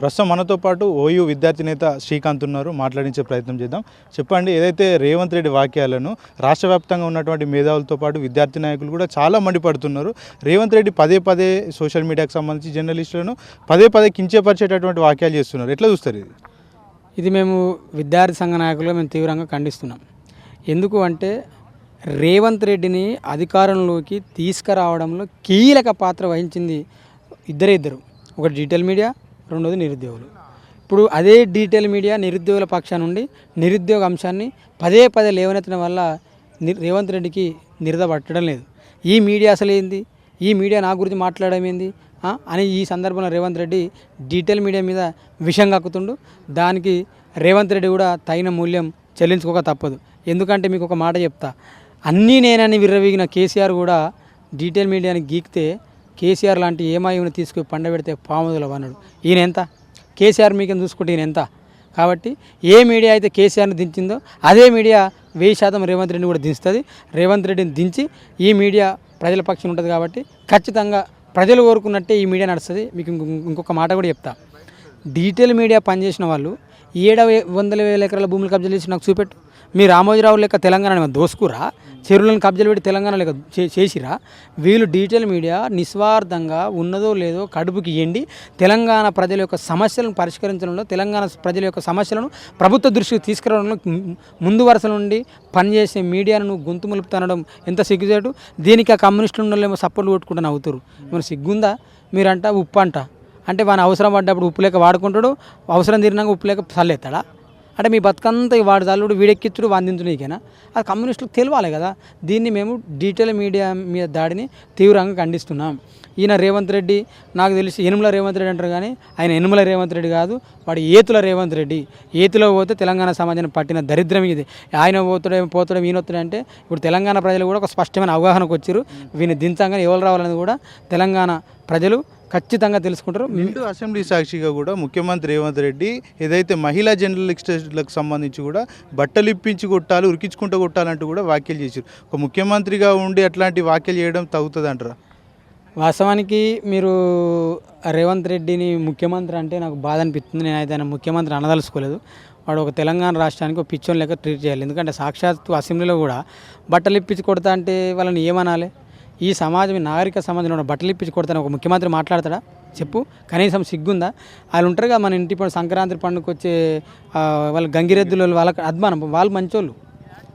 ప్రస్తుతం మనతో పాటు ఓయూ విద్యార్థి నేత శ్రీకాంత్ ఉన్నారు. మాట్లాడించే ప్రయత్నం చేద్దాం. చెప్పండి ఏదైతే రేవంత్ రెడ్డి వాక్యాలను రాష్ట్ర వ్యాప్తంగా ఉన్నటువంటి మేధావులతో పాటు విద్యార్థి నాయకులు కూడా చాలా మండిపడుతున్నారు రేవంత్ రెడ్డి పదే పదే సోషల్ మీడియాకు సంబంధించి జర్నలిస్టులను పదే పదే కించేపరిచేటటువంటి వాక్యాలు చేస్తున్నారు. ఎట్లా చూస్తారు ఇది? ఇది మేము విద్యార్థి సంఘ నాయకులుగా మేము తీవ్రంగా ఖండిస్తున్నాం. ఎందుకు అంటే రేవంత్ రెడ్డిని అధికారంలోకి తీసుకురావడంలో కీలక పాత్ర వహించింది ఇద్దరే ఇద్దరు. ఒకటి డిజిటల్ మీడియా రెండోది నిరుద్యోగులు. ఇప్పుడు అదే డిజిటల్ మీడియా నిరుద్యోగుల పక్షాన నుండి నిరుద్యోగ అంశాన్ని పదే పదే లేవనెత్తడం వల్ల ని- రేవంత్ రెడ్డికి నిరద పట్టడం లేదు. ఈ మీడియా అసలు ఏంది? ఈ మీడియా నా గురించి మాట్లాడడం ఏంది? అని ఈ సందర్భంలో రేవంత్ రెడ్డి డిజిటల్ మీడియా మీద విషం కక్కుతుండు. దానికి రేవంత్ రెడ్డి కూడా తగిన మూల్యం చెల్లించుకోక తప్పదు. ఎందుకంటే మీకు ఒక మాట చెప్తా. అన్నీ నేనని విర్రవీగిన కేసీఆర్ కూడా డిజిటల్ మీడియాని గీకితే కేసీఆర్ లాంటి ఏమాయిని తీసుకుని పండబెడితే పాముదల వనడు. ఈయన ఎంత? కేసీఆర్ మీకు చూసుకుంటే ఈయన ఎంత? కాబట్టి ఏ మీడియా అయితే కేసీఆర్ని దించిందో అదే మీడియా వెయ్యి శాతం రేవంత్ రెడ్డిని కూడా దించుతుంది. రేవంత్ రెడ్డిని దించి ఈ మీడియా ప్రజల పక్షం ఉంటుంది కాబట్టి ఖచ్చితంగా ప్రజలు కోరుకున్నట్టే ఈ మీడియా నడుస్తుంది. మీకు ఇంకొక మాట కూడా చెప్తా. డిజిటల్ మీడియా పనిచేసిన వాళ్ళు ఏడవ వందల వేల ఎకరాల భూములు కబ్జాలు చేసి నాకు చూపెట్టు. మీ రామోజీరావు లెక్క తెలంగాణ దోసుకురా. చెరువులను కబ్జాలు పెట్టి తెలంగాణ లెక్క చే- చేసిరా. వీళ్ళు డిజిటల్ మీడియా నిస్వార్థంగా ఉన్నదో లేదో కడుపుకి ఎండి తెలంగాణ ప్రజల యొక్క సమస్యలను పరిష్కరించడంలో తెలంగాణ ప్రజల యొక్క సమస్యలను ప్రభుత్వ దృష్టికి తీసుకురావడంలో ముందు వరుస నుండి పనిచేసే మీడియాను నువ్వు గొంతు మలుపుతనడం ఎంత సిగ్గుచేటు? దీనికి ఆ కమ్యూనిస్టులు ఉండలేమో సపోర్ట్లు కొట్టుకుంటూ అవుతారు మరి సిగ్గుందా? మీరంట ఉప్పు అంట అంటే వాని అవసరం పడ్డప్పుడు ఉప్పు లేక వాడుకుంటాడు అవసరం తీరినాక ఉప్పు లేక చల్లేస్తాడా? అంటే మీ బతుకంతా ఈ వాడి తల్లుడు వీడెక్కిచ్చుడు వాందించుడు నీకేనా? అది కమ్యూనిస్టులకు తెలియాలి కదా. దీన్ని మేము డిజిటల్ మీడియా మీద దాడిని తీవ్రంగా ఖండిస్తున్నాం. ఈయన రేవంత్ రెడ్డి నాకు తెలిసి ఎనుమల రేవంత్ రెడ్డి అంటారు కానీ ఆయన ఎనుమల రేవంత్ రెడ్డి కాదు వాడు ఏతుల రేవంత్ రెడ్డి. ఏతులో పోతే తెలంగాణ సమాజాన్ని పట్టిన దరిద్రం ఇది. ఆయన పోతాడే పోతాడు ఈయన వస్తాడు అంటే ఇప్పుడు తెలంగాణ ప్రజలు కూడా ఒక స్పష్టమైన అవగాహనకు వచ్చారు వీని దించంగానే ఎవరు రావాలని కూడా తెలంగాణ ప్రజలు ఖచ్చితంగా తెలుసుకుంటారు. నిండు అసెంబ్లీ సాక్షిగా కూడా ముఖ్యమంత్రి రేవంత్ రెడ్డి ఏదైతే మహిళా జర్నలిస్టులకు సంబంధించి కూడా బట్టలు ఇప్పించి కొట్టాలి ఉరికించుకుంటూ కొట్టాలంటూ కూడా వ్యాఖ్యలు చేశారు. ఒక ముఖ్యమంత్రిగా ఉండి అట్లాంటి వ్యాఖ్యలు చేయడం తగ్గుతుంది అంటారా? వాస్తవానికి మీరు రేవంత్ రెడ్డిని ముఖ్యమంత్రి అంటే నాకు బాధ అనిపిస్తుంది. నేనైతే ఆయన ముఖ్యమంత్రి అనదలుచుకోలేదు. వాడు ఒక తెలంగాణ రాష్ట్రానికి ఒక పిచ్చోని లెక్క ట్రీట్ చేయాలి. ఎందుకంటే సాక్షాత్తు అసెంబ్లీలో కూడా బట్టలు ఇప్పించి కొడతా అంటే వాళ్ళని ఏమనాలి? ఈ సమాజం నాగరిక సమాజంలో బట్టలు ఇప్పించి కొడతాను ఒక ముఖ్యమంత్రి మాట్లాడతాడా? చెప్పు. కనీసం సిగ్గుందా? వాళ్ళు ఉంటారు కదా మన ఇంటి పండు సంక్రాంతి పండుగకి వచ్చే వాళ్ళ గంగిరెద్దులు వాళ్ళకి అద్మానం వాళ్ళు మంచోళ్ళు.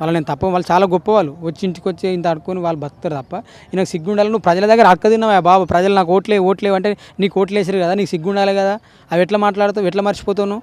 వాళ్ళు నేను తప్ప వాళ్ళు చాలా గొప్పవాళ్ళు. వచ్చి ఇంటికి వచ్చి ఇంత అడుకొని వాళ్ళు బతుకుతారు తప్ప ఈయనకు సిగ్గుండాలి. నువ్వు ప్రజల దగ్గర అక్క తిన్నావా బాబు ప్రజలు నాకు ఓట్లే ఓట్లేవు అంటే నీకు ఓట్లేసారు కదా నీకు సిగ్గుండాలి కదా. అవి ఎట్లా మాట్లాడతావు? ఎట్లా మర్చిపోతావు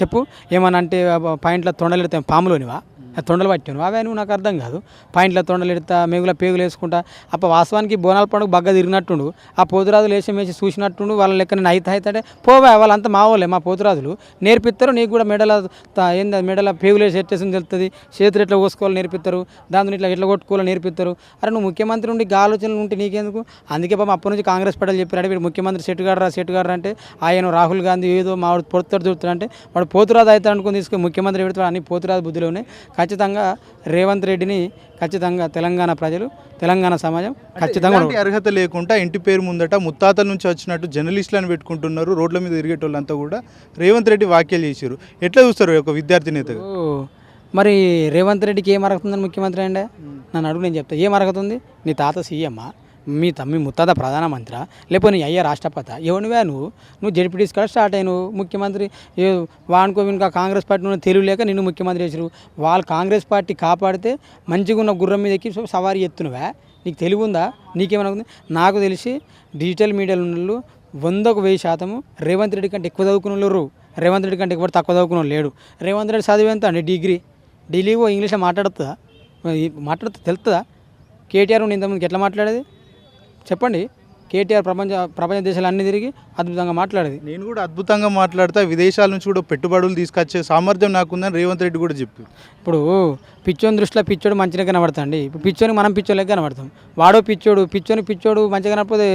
చెప్పు. ఏమన్నా అంటే పాయింట్లో తొండలు పాములోనివా? తొండలు పట్టాను అవే నువ్వు నాకు అర్థం కాదు. పాయింట్లో తొండలు ఎడతా మేగుల పేగులు వేసుకుంటా అప్ప వాస్తవానికి బోనాల పండుగ బగ్గ తిరిగినట్టుండు. ఆ పోతురాజులు వేసి వేసి చూసినట్టుండు వాళ్ళ లెక్క నేను అయితే అయితే పోవా వాళ్ళంతా మా వాళ్ళే మా పోతురాజులు. నేర్పిస్తారు నీకు కూడా మెడల త- ఏంది మెడల పేగులు వేసి ఎట్టేసి తెలుస్తుంది చేతులు ఎట్లా కోసుకోవాలి నేర్పిస్తారు దాని ఇట్లా ఎట్లా కొట్టుకోవాలో నేర్పిస్తారు అరే నువ్వు ముఖ్యమంత్రి ఉండి ఆలోచనలు ఉంటే నీకెందుకు? అందుకే పాపం అప్పటి నుంచి కాంగ్రెస్ పడాలి చెప్పారు. వీడు ముఖ్యమంత్రి సెట్ గారు సెట్ గారు అంటే ఆయన రాహుల్ గాంధీ ఏదో మా వాడు పొడుతాడు చూస్తాడు అంటే వాడు పోతురాజు అవుతాడు అనుకుని తీసుకుని ముఖ్యమంత్రి పెడతాడు. అన్ని పోతురాజు బుద్ధిలోనే. ఖచ్చితంగా రేవంత్ రెడ్డిని ఖచ్చితంగా తెలంగాణ ప్రజలు తెలంగాణ సమాజం ఖచ్చితంగా అర్హత లేకుండా ఇంటి పేరు ముందట ముత్తాతల నుంచి వచ్చినట్టు జర్నలిస్టులను పెట్టుకుంటున్నారు రోడ్ల మీద తిరిగేటోళ్ళంతా కూడా రేవంత్ రెడ్డి వ్యాఖ్యలు చేశారు. ఎట్లా చూస్తారు ఒక విద్యార్థి నేతగా? ఓ, మరి రేవంత్ రెడ్డికి ఏం అర్హతుందని ముఖ్యమంత్రి అండి నన్ను అడుగు నేను చెప్తా. ఏం అర్హత ఉంది? నీ తాత సీఎమ్మా? మీ తమ్మి ముత్తాత ప్రధానమంత్రి? లేకపోతే నీ అయ్య రాష్ట్రపతి? ఎవనివే నువ్వు? నువ్వు జడ్పీటీస్ కూడా స్టార్ట్ అయ్యి ముఖ్యమంత్రి ఏ వానుకో ఇంకా కాంగ్రెస్ పార్టీ నువ్వు తెలియలేక లేక నిన్ను ముఖ్యమంత్రి చేసిరు వాళ్ళు కాంగ్రెస్ పార్టీ కాపాడితే మంచిగా ఉన్న గుర్రం మీద ఎక్కి సవారీ ఎత్తునువే నీకు తెలివి ఉందా? నీకేమైనా ఉంది? నాకు తెలిసి డిజిటల్ మీడియాలో ఉన్న వందకు వెయ్యి శాతము రేవంత్ రెడ్డి కంటే ఎక్కువ చదువుకున్నారు వాళ్ళు రేవంత్ రెడ్డి కంటే ఎక్కువ తక్కువ చదువుకున్న లేడు. రేవంత్ రెడ్డి చదివేంత అండి డిగ్రీ. ఢిల్లీ ఓ ఇంగ్లీష్లో మాట్లాడుతుందా? మాట్లాడుతూ తెలుస్తుందా కేటీఆర్ ఉండి ఇంతమందికి ఎట్లా మాట్లాడేది? చెప్పండి. కేటీఆర్ ప్రపంచ ప్రపంచ దేశాలు అన్ని తిరిగి అద్భుతంగా మాట్లాడేది. నేను కూడా అద్భుతంగా మాట్లాడతా విదేశాల నుంచి కూడా పెట్టుబడులు తీసుకొచ్చే సామర్థ్యం నాకుందని రేవంత్ రెడ్డి కూడా చెప్పి ఇప్పుడు పిచ్చోని దృష్టిలో పిచ్చోడు మంచిగా కనబడతాండి ఇప్పుడు పిచ్చోని మనం పిచ్చోళ్ళకి కనబడతాం. వాడో పిచ్చోడు పిచ్చోని పిచ్చోడు మంచిగా కనపడితే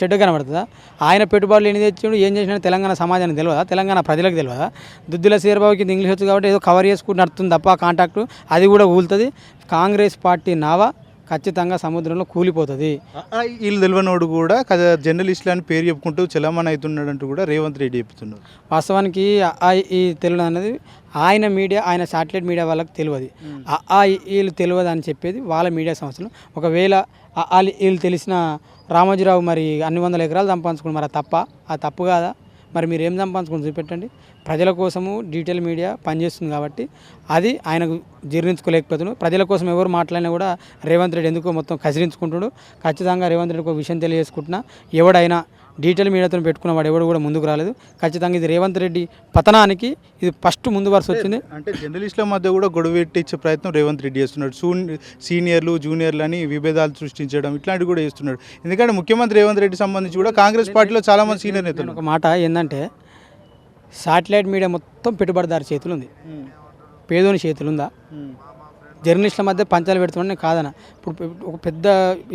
చెడ్డ కనబడుతుందా? ఆయన పెట్టుబడులు ఎన్ని తెచ్చాడు ఏం చేసినా తెలంగాణ సమాజానికి తెలియదా తెలంగాణ ప్రజలకు తెలియదా దుద్దుల సీరబాబుకి ఇంగ్లీష్ వచ్చు కాబట్టి ఏదో కవర్ చేసుకుంటూ నడుతుంది తప్ప కాంటాక్ట్ అది కూడా ఊలుతుంది. కాంగ్రెస్ పార్టీ నావా? ఖచ్చితంగా సముద్రంలో కూలిపోతుంది. వీళ్ళు తెలియనోడు కూడా కదా జర్నలిస్టులు అని పేరు చెప్పుకుంటూ చలామణి అవుతున్నాడు అంటూ కూడా రేవంత్ రెడ్డి చెప్తున్నారు. వాస్తవానికి ఈ తెలియదు అనేది ఆయన మీడియా ఆయన శాటిలైట్ మీడియా వాళ్ళకి తెలియదు. వీళ్ళు తెలియదు అని చెప్పేది వాళ్ళ మీడియా సంస్థలు. ఒకవేళ వీళ్ళు తెలిసిన రామోజీరావు మరి అన్ని వందల ఎకరాలు సంపాదించుకుని మరి ఆ తప్ప ఆ తప్పు కాదా? మరి మీరు ఏం సంపాదించుకుని చూపెట్టండి. ప్రజల కోసము డీటెయిల్ మీడియా పనిచేస్తుంది కాబట్టి అది ఆయనకు జీర్ణించుకోలేకపోతున్నాడు ప్రజల కోసం ఎవరు మాట్లాడినా కూడా రేవంత్ రెడ్డి ఎందుకో మొత్తం కసిరించుకుంటున్నాడు. ఖచ్చితంగా రేవంత్ రెడ్డికి ఒక విషయం తెలియజేసుకుంటున్నా. ఎవడైనా డీటెయిల్ మీడియాతో పెట్టుకున్న వాడు ఎవడు కూడా ముందుకు రాలేదు. ఖచ్చితంగా ఇది రేవంత్ రెడ్డి పతనానికి ఇది ఫస్ట్ ముందు వరుస వచ్చింది. అంటే జర్నలిస్టుల మధ్య కూడా గొడవ పెట్టించే ప్రయత్నం రేవంత్ రెడ్డి చేస్తున్నాడు. సూన్ సీనియర్లు జూనియర్లు అని విభేదాలు సృష్టించడం ఇట్లాంటివి కూడా చేస్తున్నాడు. ఎందుకంటే ముఖ్యమంత్రి రేవంత్ రెడ్డి సంబంధించి కూడా కాంగ్రెస్ పార్టీలో చాలా మంది సీనియర్ నేతలు ఒక మాట ఏంటంటే శాటిలైట్ మీడియా మొత్తం పెట్టుబడిదారు చేతులు ఉంది. పేదోని చేతులు ఉందా జర్నలిస్టుల మధ్య పంచాలు పెడుతున్నాను నేను కాదన. ఇప్పుడు ఒక పెద్ద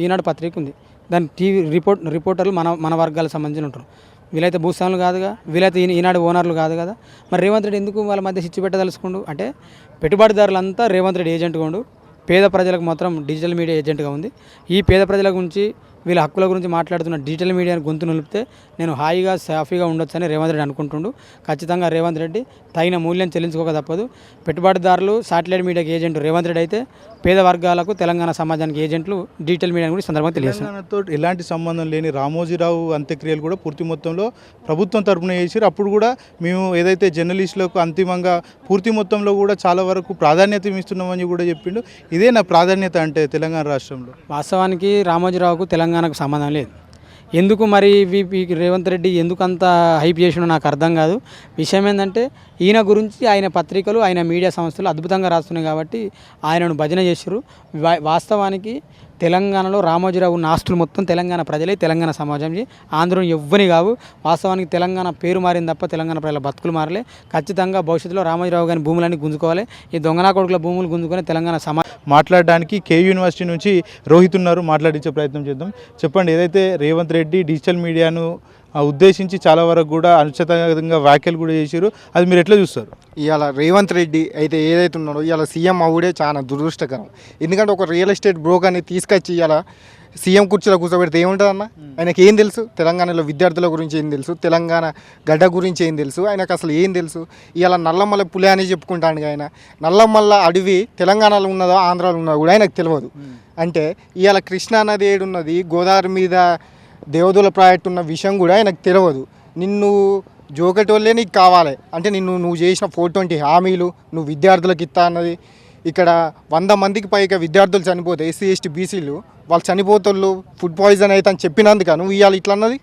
ఈనాడు పత్రిక ఉంది. దాని టీవీ రిపోర్ట్ రిపోర్టర్లు మన మన వర్గాలకు సంబంధించిన ఉంటారు. వీలైతే భూస్వాములు కాదుగా వీలైతే ఈ- ఈనాడు ఓనర్లు కాదు కదా. మరి రేవంత్ రెడ్డి ఎందుకు వాళ్ళ మధ్య చిచ్చు పెట్టదలుచుకుండు? అంటే పెట్టుబడిదారులంతా రేవంత్ రెడ్డి ఏజెంట్గా ఉండు. పేద ప్రజలకు మాత్రం డిజిటల్ మీడియా ఏజెంట్గా ఉంది. ఈ పేద ప్రజల గురించి వీళ్ళ హక్కుల గురించి మాట్లాడుతున్న డిజిటల్ మీడియాని గొంతు నిలిపితే నేను హాయిగా సాఫీగా ఉండొచ్చని రేవంత్ రెడ్డి అనుకుంటుండు. ఖచ్చితంగా రేవంత్ రెడ్డి తగిన మూల్యం చెల్లించుకోక తప్పదు. పెట్టుబడిదారులు సాటిలైట్ మీడియాకి ఏజెంట్ రేవంత్ రెడ్డి అయితే పేద వర్గాలకు తెలంగాణ సమాజానికి ఏజెంట్లు డిజిటల్ మీడియా గురించి సందర్భంగా తెలియజేస్తుంది తెలంగాణతో ఎలాంటి సంబంధం లేని రామోజీరావు అంత్యక్రియలు కూడా పూర్తి మొత్తంలో ప్రభుత్వం తరపున చేసారు అప్పుడు కూడా మేము ఏదైతే జర్నలిస్టులకు అంతిమంగా పూర్తి మొత్తంలో కూడా చాలా వరకు ప్రాధాన్యత ఇస్తున్నామని కూడా చెప్పిండు. ఇదే నా ప్రాధాన్యత అంటే తెలంగాణ రాష్ట్రంలో. వాస్తవానికి రామోజీరావుకు తెలంగాణకు సంబంధం లేదు. ఎందుకు మరి వీపీ రేవంత్ రెడ్డి ఎందుకు అంత హైప్ చేసినో నాకు అర్థం కాదు. విషయం ఏంటంటే ఈయన గురించి ఆయన పత్రికలు ఆయన మీడియా సంస్థలు అద్భుతంగా రాస్తున్నాయి కాబట్టి ఆయనను భజన చేసారు వాస్తవానికి తెలంగాణలో రామోజీరావు ఉన్న ఆస్తులు మొత్తం తెలంగాణ ప్రజలే తెలంగాణ సమాజం ఆంధ్రం ఎవ్వని కావు. వాస్తవానికి తెలంగాణ పేరు మారింది తప్ప తెలంగాణ ప్రజల బతుకులు మారలే. ఖచ్చితంగా భవిష్యత్తులో రామోజీరావు గారి భూములన్నీ గుంజుకోవాలి. ఈ దొంగనా కొడుకుల భూములు గుంజుకొని తెలంగాణ సమా మాట్లాడడానికి కే యూనివర్సిటీ నుంచి రోహిత్ ఉన్నారు మాట్లాడించే ప్రయత్నం చేద్దాం. చెప్పండి ఏదైతే రేవంత్ రెడ్డి డిజిటల్ మీడియాను ఉద్దేశించి చాలా వరకు కూడా అనుచితంగా వ్యాఖ్యలు కూడా చేశారు. అది మీరు ఎట్లా చూస్తారు? ఇవాళ రేవంత్ రెడ్డి అయితే ఏదైతే ఉన్నాడో ఇవాళ సీఎం అవుడే చాలా దురదృష్టకరం. ఎందుకంటే ఒక రియల్ ఎస్టేట్ బ్రోకర్ని తీసుకొచ్చి ఇవాళ సీఎం కుర్చీలో కూర్చోబెడితే ఏముంటుంది అన్న ఆయనకి ఏం తెలుసు? తెలంగాణలో విద్యార్థుల గురించి ఏం తెలుసు? తెలంగాణ గడ్డ గురించి ఏం తెలుసు? ఆయనకు అసలు ఏం తెలుసు? ఇవాళ నల్లమల్ల పులి అని చెప్పుకుంటాడు ఆయన. నల్లమల్ల అడవి తెలంగాణలో ఉన్నదో ఆంధ్రాలో ఉన్నదో కూడా ఆయనకు తెలియదు అంటే ఇవాళ కృష్ణా నది ఏడున్నది గోదావరి మీద దేవదుల ప్రాజెక్ట్ ఉన్న విషయం కూడా ఆయనకు తెలియదు నిన్ను జోకటోళ్ళే నీకు కావాలి. అంటే నిన్ను నువ్వు చేసిన ఫోర్ ట్వంటీ హామీలు నువ్వు విద్యార్థులకు ఇస్తా అన్నది. ఇక్కడ వంద మందికి పైగా విద్యార్థులు చనిపోతే ఎస్సీ ఎస్టీ బీసీలు వాళ్ళు చనిపోతాళ్ళు ఫుడ్ పాయిజన్ అయితే అని చెప్పినందుక నువ్వు ఇవాళ ఇట్లా అన్నది.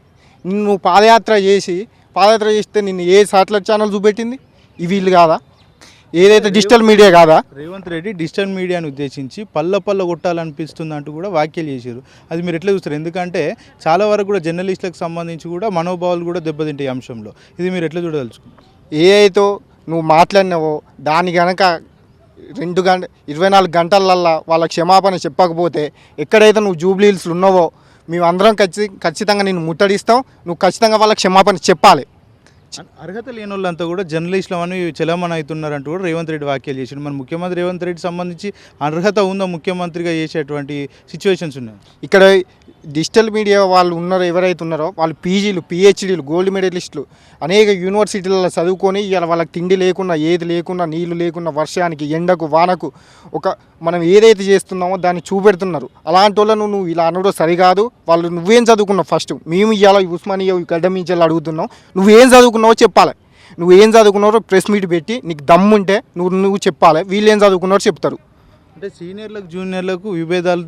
నిన్ను పాదయాత్ర చేసి పాదయాత్ర చేస్తే నిన్ను ఏ సాటిలైట్ ఛానల్ చూపెట్టింది? ఇవి వీళ్ళు కాదా? ఏదైతే డిజిటల్ మీడియా కాదా? రేవంత్ రెడ్డి డిజిటల్ మీడియాను ఉద్దేశించి పల్ల పల్ల కొట్టాలనిపిస్తుంది అంటూ కూడా వ్యాఖ్యలు చేశారు. అది మీరు ఎట్లా చూస్తారు? ఎందుకంటే చాలా వరకు కూడా జర్నలిస్టులకు సంబంధించి కూడా మనోభావాలు కూడా దెబ్బతింటాయి ఈ అంశంలో. ఇది మీరు ఎట్లా చూడదలుచుకున్నారు ఏ అయితే నువ్వు మాట్లాడినావో దాని గనక రెండు గంట ఇరవై నాలుగు గంటలల్లా వాళ్ళ క్షమాపణ చెప్పకపోతే ఎక్కడైతే నువ్వు జూబ్లీ హిల్స్లో ఉన్నావో మేము అందరం ఖచ్చి ఖచ్చితంగా నేను ముట్టడిస్తాం. నువ్వు ఖచ్చితంగా వాళ్ళ క్షమాపణ చెప్పాలి. అర్హత లేని వాళ్ళంతా కూడా జర్నలిస్టులు అని చలామణి అవుతున్నారంటూ కూడా రేవంత్ రెడ్డి వ్యాఖ్యలు చేసిండు. మన ముఖ్యమంత్రి రేవంత్ రెడ్డి సంబంధించి అర్హత ఉందా ముఖ్యమంత్రిగా చేసేటువంటి సిచ్యువేషన్స్ ఉన్నాయి? ఇక్కడ డిజిటల్ మీడియా వాళ్ళు ఉన్నారో ఎవరైతే ఉన్నారో వాళ్ళు పీజీలు పిహెచ్డీలు గోల్డ్ మెడలిస్టులు అనేక యూనివర్సిటీలలో చదువుకొని ఇవాళ వాళ్ళకి తిండి లేకుండా ఏది లేకుండా నీళ్ళు లేకున్నా వర్షానికి ఎండకు వానకు ఒక మనం ఏదైతే చేస్తున్నామో దాన్ని చూపెడుతున్నారు. అలాంటి వాళ్ళను నువ్వు ఇలా అనడం సరికాదు. వాళ్ళు నువ్వేం చదువుకున్నావు ఫస్ట్? మేము ఇవాళ ఉస్మానియా గడ్డ నుంచి అడుగుతున్నాం. నువ్వేం చదువుకున్నావో చెప్పాలి. నువ్వు ఏం చదువుకున్నారో ప్రెస్ మీట్ పెట్టి నీకు దమ్ముంటే నువ్వు నువ్వు చెప్పాలి. వీళ్ళు ఏం చదువుకున్నారో చెప్తారు. అంటే సీనియర్లకు జూనియర్లకు విభేదాలు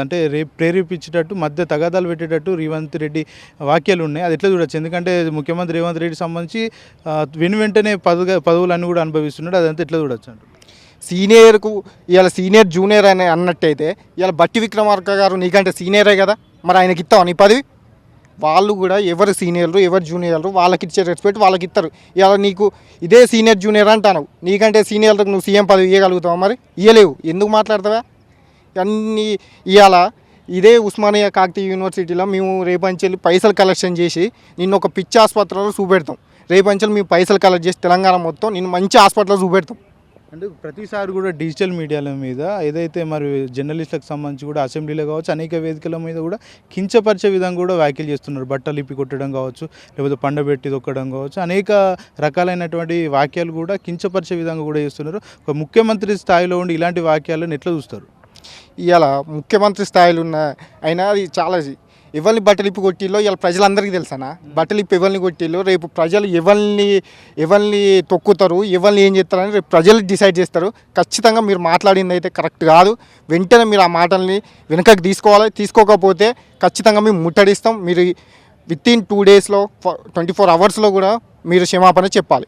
అంటే రే ప్రేరేపించేటట్టు మధ్య తగాదాలు పెట్టేటట్టు రేవంత్ రెడ్డి వాక్యాలు ఉన్నాయి. అది ఎట్లా చూడొచ్చు? ఎందుకంటే ముఖ్యమంత్రి రేవంత్ రెడ్డి సంబంధించి వెను వెంటనే పదవి పదవులన్నీ కూడా అనుభవిస్తున్నాడు. అదంతా ఎట్లా చూడొచ్చు అంటారు? సీనియర్కు ఇవాళ సీనియర్ జూనియర్ అని అన్నట్టయితే ఇవాళ బట్టి విక్రమార్క గారు నీకంటే సీనియరే కదా? మరి ఆయనకి ఇస్తావు నీ పదవి? వాళ్ళు కూడా ఎవరు సీనియర్లు ఎవరు జూనియర్లు వాళ్ళకి ఇచ్చే రెస్పెక్ట్ వాళ్ళకి ఇస్తారు ఇవాళ నీకు ఇదే సీనియర్ జూనియర్ అంటాను నీకంటే సీనియర్లకు నువ్వు సీఎం పదవి ఇవ్వగలుగుతావా మరి? ఇవ్వలేవు ఎందుకు మాట్లాడతావా? అన్నీ ఇవాళ ఇదే ఉస్మానియా కాకతీయ యూనివర్సిటీలో మేము రేపంచెల్లి పైసలు కలెక్షన్ చేసి నిన్ను ఒక పిచ్చి ఆసుపత్రిలో చూపెడతాం. రేపంచెల్లి మేము పైసలు కలెక్ట్ చేసి తెలంగాణ మొత్తం నిన్ను మంచి హాస్పిటల్లో చూపెడతాం. అంటే ప్రతిసారి కూడా డిజిటల్ మీడియాల మీద ఏదైతే మరి జర్నలిస్టులకు సంబంధించి కూడా అసెంబ్లీలో కావచ్చు అనేక వేదికల మీద కూడా కించపరిచే విధంగా కూడా వ్యాఖ్యలు చేస్తున్నారు. బట్టలు ఇప్పి కొట్టడం కావచ్చు లేకపోతే పండబెట్టి దొక్కడం కావచ్చు అనేక రకాలైనటువంటి వాక్యాలు కూడా కించపరిచే విధంగా కూడా చేస్తున్నారు. ఒక ముఖ్యమంత్రి స్థాయిలో ఉండి ఇలాంటి వాక్యాలను ఎట్లా చూస్తారు? ఇలా ముఖ్యమంత్రి స్థాయిలో ఉన్న అయినా అది చాలా ఎవరిని బట్టలు ఇప్పి కొట్టిల్లో ఇవాళ ప్రజలందరికీ తెలుసనా? బట్టలు ఇప్పి ఎవరిని కొట్టిల్లో రేపు ప్రజలు ఎవరిని ఎవరిని తొక్కుతారు ఎవరిని ఏం చేస్తారని రేపు ప్రజలు డిసైడ్ చేస్తారు. ఖచ్చితంగా మీరు మాట్లాడింది అయితే కరెక్ట్ కాదు. వెంటనే మీరు ఆ మాటల్ని వెనకకి తీసుకోవాలి. తీసుకోకపోతే ఖచ్చితంగా మేము ముట్టడిస్తాం. మీరు విత్ ఇన్ టూ డేస్లో ట్వంటీ ఫోర్ అవర్స్లో కూడా మీరు క్షమాపణ చెప్పాలి.